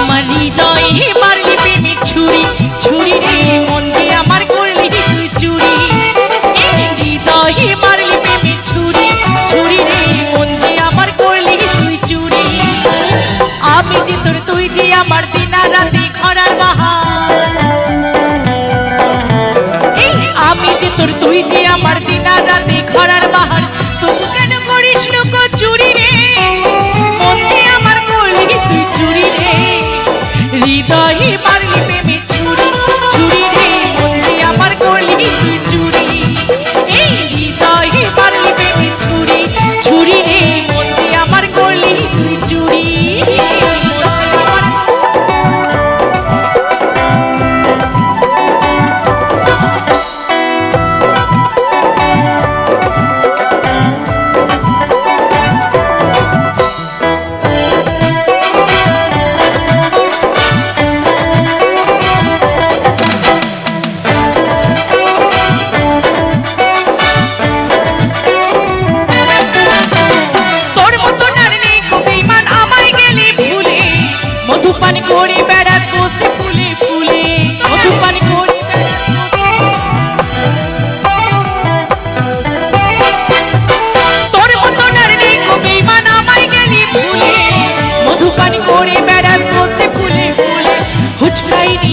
আমার হৃদয়ে মারলি প্রেমে ছুরি ছুরি রে মন যে আমার করলি তুই চুরি। হৃদয়ে মারলি প্রেমে ছুরি ছুরি রে মন যে আমার করলি তুই চুরি। আমি যে তোর, তুই যে আমার দিনা রাতে খরার বাহা আমি যে তোর, তুই যে আমার দিনা রাতে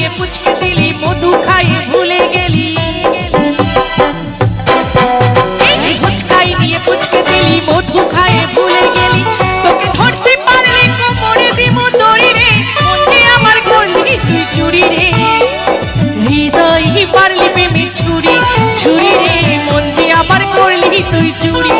দিয়ে পুচকে দিলি, মধু খাই, ভুলে গেলি। ফুচকাই দিয়ে পুচকে দিলি, মধু খাই, ভুলে গেলি। তোকে ধরতে পারলে কোমরে দিব দড়ি রে মনে আমার করলি তুই চুরি রে। হৃদয় পারলি প্রেমে ছুরি ছুরি রে, মন যে আমার করলি তুই চুরি।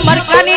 મરકા